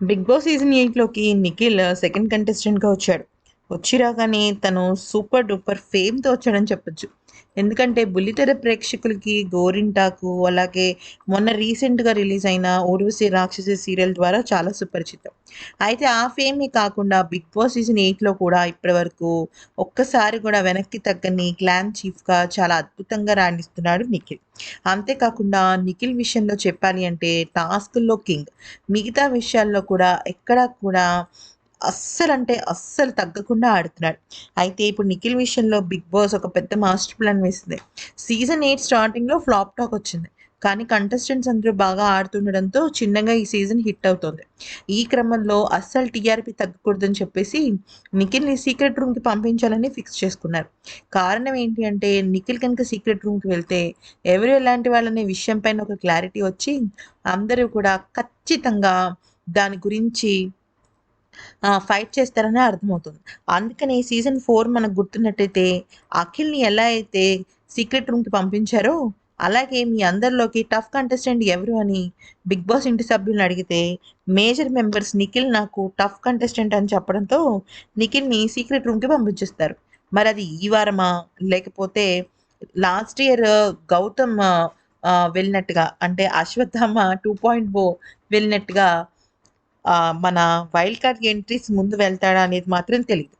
Big Boss season ఎయిట్లోకి Nikhil second కంటెస్టెంట్గా వచ్చాడు. వచ్చి రాగానే తను సూపర్ డూపర్ ఫేమ్తో వచ్చాడని చెప్పొచ్చు. ఎందుకంటే బుల్లితెర ప్రేక్షకులకి గోరింటాకు అలాగే మొన్న రీసెంట్గా రిలీజ్ అయిన ఊర్వశి రాక్షసి సీరియల్ ద్వారా చాలా సుపరిచితం. అయితే ఆ ఫేమే కాకుండా బిగ్ బాస్ సీజన్ ఎయిట్లో కూడా ఇప్పటివరకు ఒక్కసారి కూడా వెనక్కి తగ్గని క్లాన్ చీఫ్గా చాలా అద్భుతంగా రాణిస్తున్నాడు నిఖిల్. అంతేకాకుండా నిఖిల్ విషయంలో చెప్పాలి అంటే టాస్కుల్లో కింగ్. మిగతా విషయాల్లో కూడా ఎక్కడా కూడా అస్సలు అంటే అస్సలు తగ్గకుండా ఆడుతున్నాడు. అయితే ఇప్పుడు నిఖిల్ విషయంలో బిగ్ బాస్ ఒక పెద్ద మాస్టర్ ప్లాన్ వేసింది. సీజన్ ఎయిట్ స్టార్టింగ్లో ఫ్లాప్ టాక్ వచ్చింది. కానీ కంటెస్టెంట్స్ అందరూ బాగా ఆడుతుండడంతో చిన్నగా ఈ సీజన్ హిట్ అవుతుంది. ఈ క్రమంలో అస్సలు టీఆర్పీ తగ్గకూడదని చెప్పేసి నిఖిల్ని సీక్రెట్ రూమ్కి పంపించాలని ఫిక్స్ చేసుకున్నారు. కారణం ఏంటి అంటే నిఖిల్ కనుక సీక్రెట్ రూమ్కి వెళ్తే ఎవరు ఎలాంటి వాళ్ళనే విషయం పైన ఒక క్లారిటీ వచ్చి అందరూ కూడా ఖచ్చితంగా దాని గురించి ఫైట్ చేస్తారని అర్థమవుతుంది. అందుకని సీజన్ ఫోర్ మనకు గుర్తున్నట్టయితే అఖిల్ని ఎలా అయితే సీక్రెట్ రూమ్కి పంపించారో అలాగే మీ అందరిలోకి టఫ్ కంటెస్టెంట్ ఎవరు అని బిగ్ బాస్ ఇంటి సభ్యులను అడిగితే మేజర్ మెంబర్స్ నిఖిల్ నాకు టఫ్ కంటెస్టెంట్ అని చెప్పడంతో నిఖిల్ని సీక్రెట్ రూమ్కి పంపించేస్తారు. మరి అది ఈ వారమా? లేకపోతే లాస్ట్ ఇయర్ గౌతమ్ వెళ్ళినట్టుగా అంటే అశ్వత్థామ టూ పాయింట్ ఓ వెళ్ళినట్టుగా మన వైల్డ్ కార్డ్ ఎంట్రీస్ ముందు వెళ్తాడా అనేది మాత్రం తెలియదు